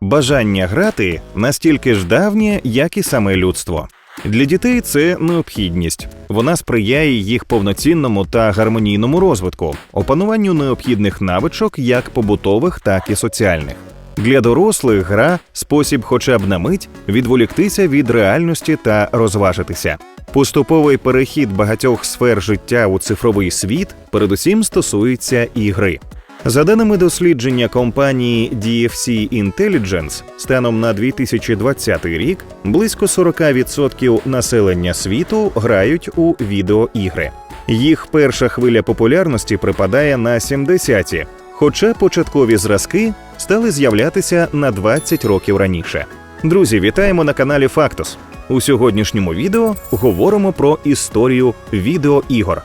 Бажання грати настільки ж давнє, як і саме людство. Для дітей це необхідність. Вона сприяє їх повноцінному та гармонійному розвитку, опануванню необхідних навичок як побутових, так і соціальних. Для дорослих гра спосіб, хоча б на мить, відволіктися від реальності та розважитися. Поступовий перехід багатьох сфер життя у цифровий світ передусім стосується ігри. За даними дослідження компанії DFC Intelligence, станом на 2020 рік близько 40% населення світу грають у відеоігри. Їх перша хвиля популярності припадає на 70-ті, хоча початкові зразки стали з'являтися на 20 років раніше. Друзі, вітаємо на каналі Фактус. У сьогоднішньому відео говоримо про історію відеоігор.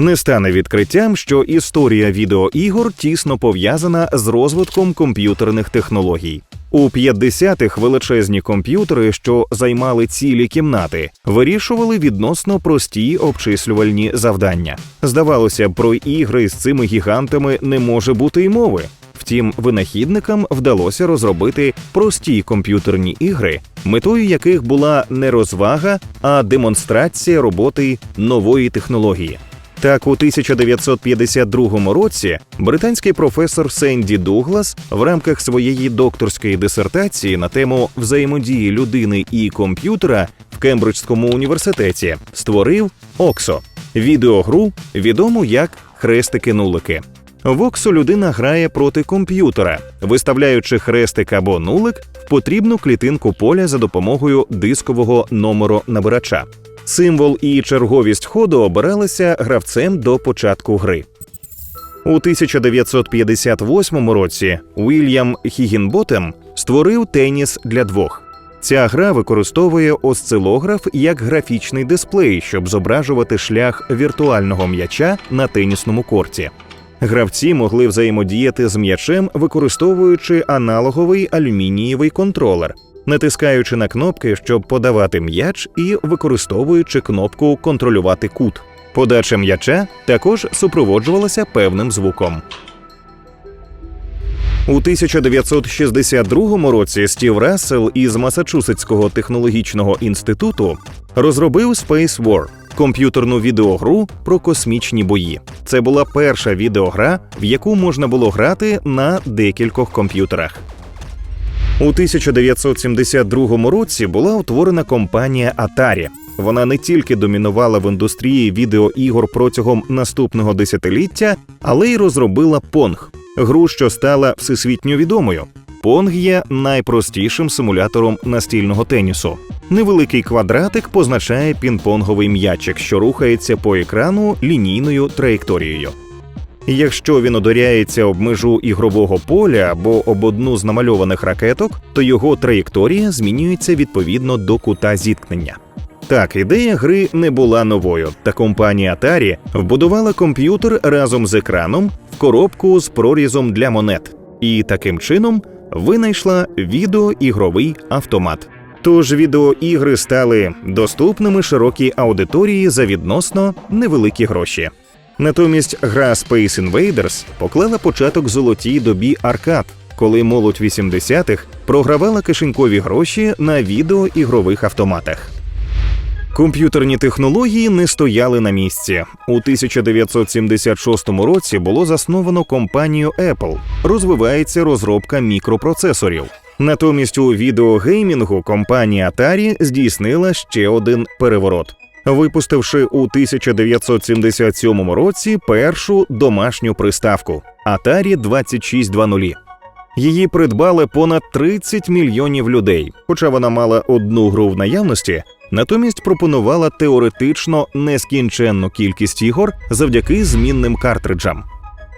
Не стане відкриттям, що історія відеоігор тісно пов'язана з розвитком комп'ютерних технологій. У 50-х величезні комп'ютери, що займали цілі кімнати, вирішували відносно прості обчислювальні завдання. Здавалося про ігри з цими гігантами не може бути й мови. Втім, винахідникам вдалося розробити прості комп'ютерні ігри, метою яких була не розвага, а демонстрація роботи нової технології. Так, у 1952 році британський професор Сенді Дуглас в рамках своєї докторської дисертації на тему взаємодії людини і комп'ютера в Кембриджському університеті створив Оксо відеогру, відому як хрестики-нулики. В Оксо людина грає проти комп'ютера, виставляючи хрестик або нулик в потрібну клітинку поля за допомогою дискового номеру набирача. Символ і черговість ходу обиралися гравцем до початку гри. У 1958 році Уільям Хігінботем створив теніс для двох. Ця гра використовує осцилограф як графічний дисплей, щоб зображувати шлях віртуального м'яча на тенісному корті. Гравці могли взаємодіяти з м'ячем, використовуючи аналоговий алюмінієвий контролер, натискаючи на кнопки, щоб подавати м'яч, і використовуючи кнопку контролювати кут. Подача м'яча також супроводжувалася певним звуком. У 1962 році Стів Рассел із Масачусетського технологічного інституту розробив Space War – комп'ютерну відеогру про космічні бої. Це була перша відеогра, в яку можна було грати на декількох комп'ютерах. У 1972 році була утворена компанія Atari. Вона не тільки домінувала в індустрії відеоігор протягом наступного десятиліття, але й розробила Pong – гру, що стала всесвітньо відомою. Pong є найпростішим симулятором настільного тенісу. Невеликий квадратик позначає пінг-понговий м'ячик, що рухається по екрану лінійною траєкторією. Якщо він ударяється об межу ігрового поля або об одну з намальованих ракеток, то його траєкторія змінюється відповідно до кута зіткнення. Так, ідея гри не була новою, та компанія Atari вбудувала комп'ютер разом з екраном в коробку з прорізом для монет, і таким чином винайшла відеоігровий автомат. Тож відеоігри стали доступними широкій аудиторії за відносно невеликі гроші. Натомість гра Space Invaders поклала початок золотій добі аркад, коли молодь 80-х програвала кишенькові гроші на відеоігрових автоматах. Комп'ютерні технології не стояли на місці. У 1976 році було засновано компанію Apple. Розвивається розробка мікропроцесорів. Натомість у відеогеймінгу компанія Atari здійснила ще один переворот випустивши у 1977 році першу домашню приставку Atari 2620. Її придбали понад 30 мільйонів людей. Хоча вона мала одну гру в наявності, натомість пропонувала теоретично нескінченну кількість ігор завдяки змінним картриджам.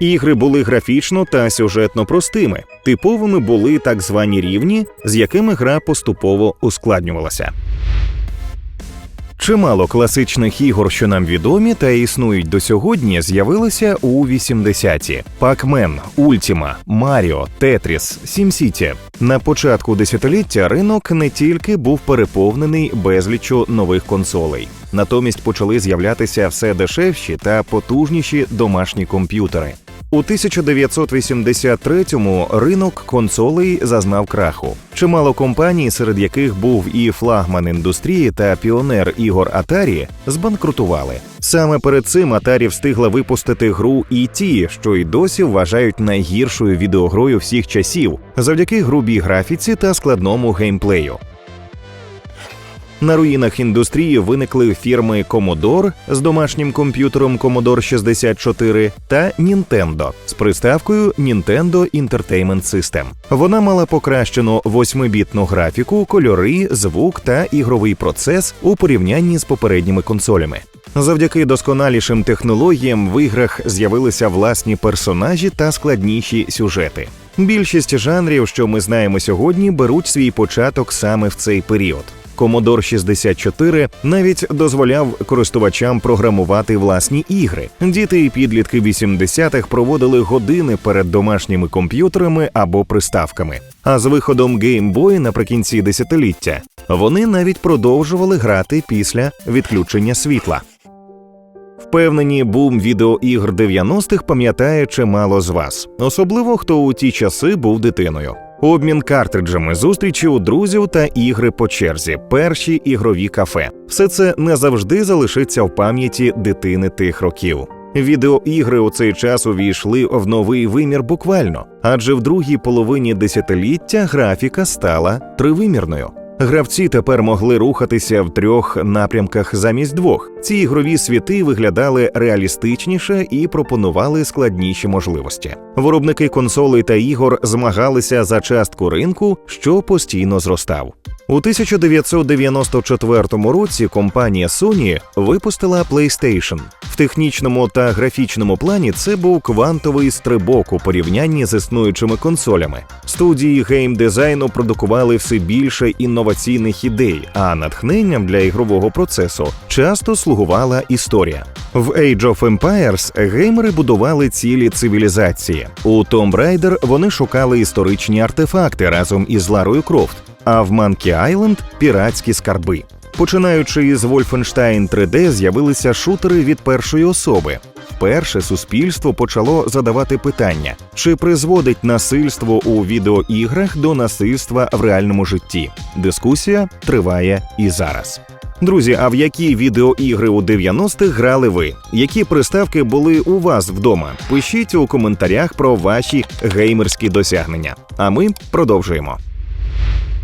Ігри були графічно та сюжетно простими. Типовими були так звані рівні, з якими гра поступово ускладнювалася. Чимало класичних ігор, що нам відомі та існують до сьогодні, з'явилися у 80-ті. Pac-Man, Ultima, Mario, Tetris, SimCity. На початку десятиліття ринок не тільки був переповнений безліччю нових консолей, натомість почали з'являтися все дешевші та потужніші домашні комп'ютери. У 1983-му ринок консолей зазнав краху. Чимало компаній, серед яких був і флагман індустрії та піонер ігор Atari, збанкрутували. Саме перед цим Atari встигла випустити гру E.T., що й досі вважають найгіршою відеогрою всіх часів, завдяки грубій графіці та складному геймплею. На руїнах індустрії виникли фірми Commodore з домашнім комп'ютером Commodore 64 та Nintendo з приставкою Nintendo Entertainment System. Вона мала покращену 8-бітну графіку, кольори, звук та ігровий процес у порівнянні з попередніми консолями. Завдяки досконалішим технологіям в іграх з'явилися власні персонажі та складніші сюжети. Більшість жанрів, що ми знаємо сьогодні, беруть свій початок саме в цей період. Commodore 64 навіть дозволяв користувачам програмувати власні ігри. Діти і підлітки 80-х проводили години перед домашніми комп'ютерами або приставками. А з виходом Game Boy наприкінці десятиліття вони навіть продовжували грати після відключення світла. Впевнені, бум відеоігр 90-х пам'ятає чимало з вас, особливо хто у ті часи був дитиною. Обмін картриджами, зустрічі у друзів та ігри по черзі, перші ігрові кафе. Все це не завжди залишиться в пам'яті дитини тих років. Відеоігри у цей час увійшли в новий вимір буквально, адже в другій половині десятиліття графіка стала тривимірною. Гравці тепер могли рухатися в трьох напрямках замість двох. Ці ігрові світи виглядали реалістичніше і пропонували складніші можливості. Виробники консолей та ігор змагалися за частку ринку, що постійно зростав. У 1994 році компанія Sony випустила PlayStation. В технічному та графічному плані це був квантовий стрибок у порівнянні з існуючими консолями. Студії геймдизайну продукували все більше інноваційних ідей, а натхненням для ігрового процесу часто слугувала історія. В Age of Empires геймери будували цілі цивілізації. У Tomb Raider вони шукали історичні артефакти разом із Ларою Крофт а в Monkey Island – піратські скарби. Починаючи із Wolfenstein 3D з'явилися шутери від першої особи. Вперше суспільство почало задавати питання, чи призводить насильство у відеоіграх до насильства в реальному житті. Дискусія триває і зараз. Друзі, а в які відеоігри у 90-х грали ви? Які приставки були у вас вдома? Пишіть у коментарях про ваші геймерські досягнення. А ми продовжуємо.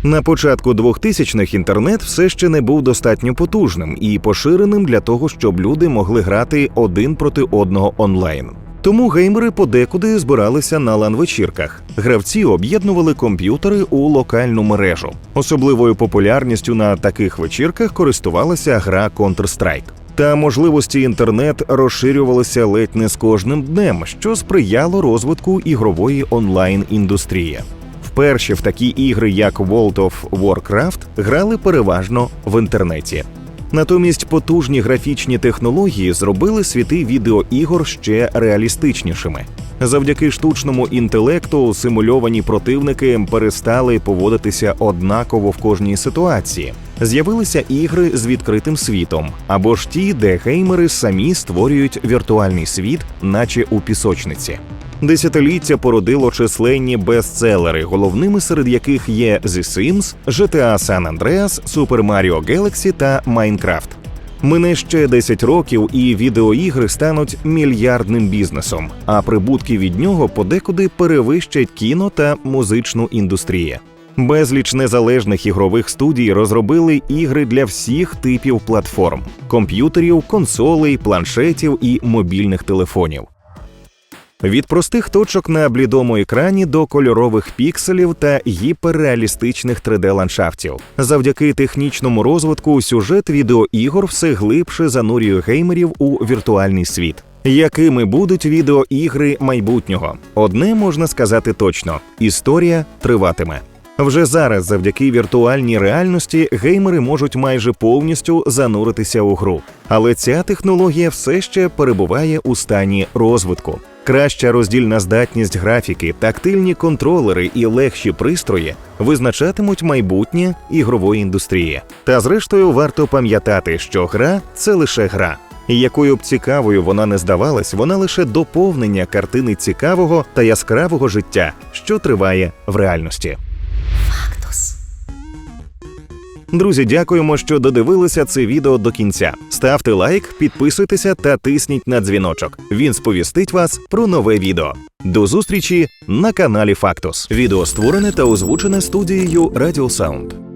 На початку 2000-х інтернет все ще не був достатньо потужним і поширеним для того, щоб люди могли грати один проти одного онлайн. Тому геймери подекуди збиралися на лан-вечірках. Гравці об'єднували комп'ютери у локальну мережу. Особливою популярністю на таких вечірках користувалася гра Counter-Strike. Та можливості інтернет розширювалися ледь не з кожним днем, що сприяло розвитку ігрової онлайн Вперше в такі ігри, як World of Warcraft, грали переважно в інтернеті. Натомість потужні графічні технології зробили світи відеоігор ще реалістичнішими. Завдяки штучному інтелекту симульовані противники перестали поводитися однаково в кожній ситуації. З'явилися ігри з відкритим світом, або ж ті, де геймери самі створюють віртуальний світ, наче у пісочниці. Десятиліття породило численні бестселери, головними серед яких є The Sims, GTA San Andreas, Super Mario Galaxy та Minecraft. Мине ще 10 років, і відеоігри стануть мільярдним бізнесом, а прибутки від нього подекуди перевищать кіно та музичну індустрію. Безліч незалежних ігрових студій розробили ігри для всіх типів платформ: комп'ютерів, консолей, планшетів і мобільних телефонів. Від простих точок на блідому екрані до кольорових пікселів та гіперреалістичних 3D-ландшафтів. Завдяки технічному розвитку сюжет відеоігор все глибше занурює геймерів у віртуальний світ. Якими будуть відеоігри майбутнього? Одне можна сказати точно: історія триватиме. Вже зараз, завдяки віртуальній реальності, геймери можуть майже повністю зануритися у гру. Але ця технологія все ще перебуває у стані розвитку. Краща роздільна здатність графіки, тактильні контролери і легші пристрої визначатимуть майбутнє ігрової індустрії. Та зрештою варто пам'ятати, що гра це лише гра. І якою б цікавою вона не здавалась, вона лише доповнення картини цікавого та яскравого життя, що триває в реальності. Друзі, дякуємо, що додивилися це відео до кінця. Ставте лайк, підписуйтеся та тисніть на дзвіночок. Він сповістить вас про нове відео. До зустрічі на каналі Фактус. Відео створене та озвучене студією Радіо Саунд.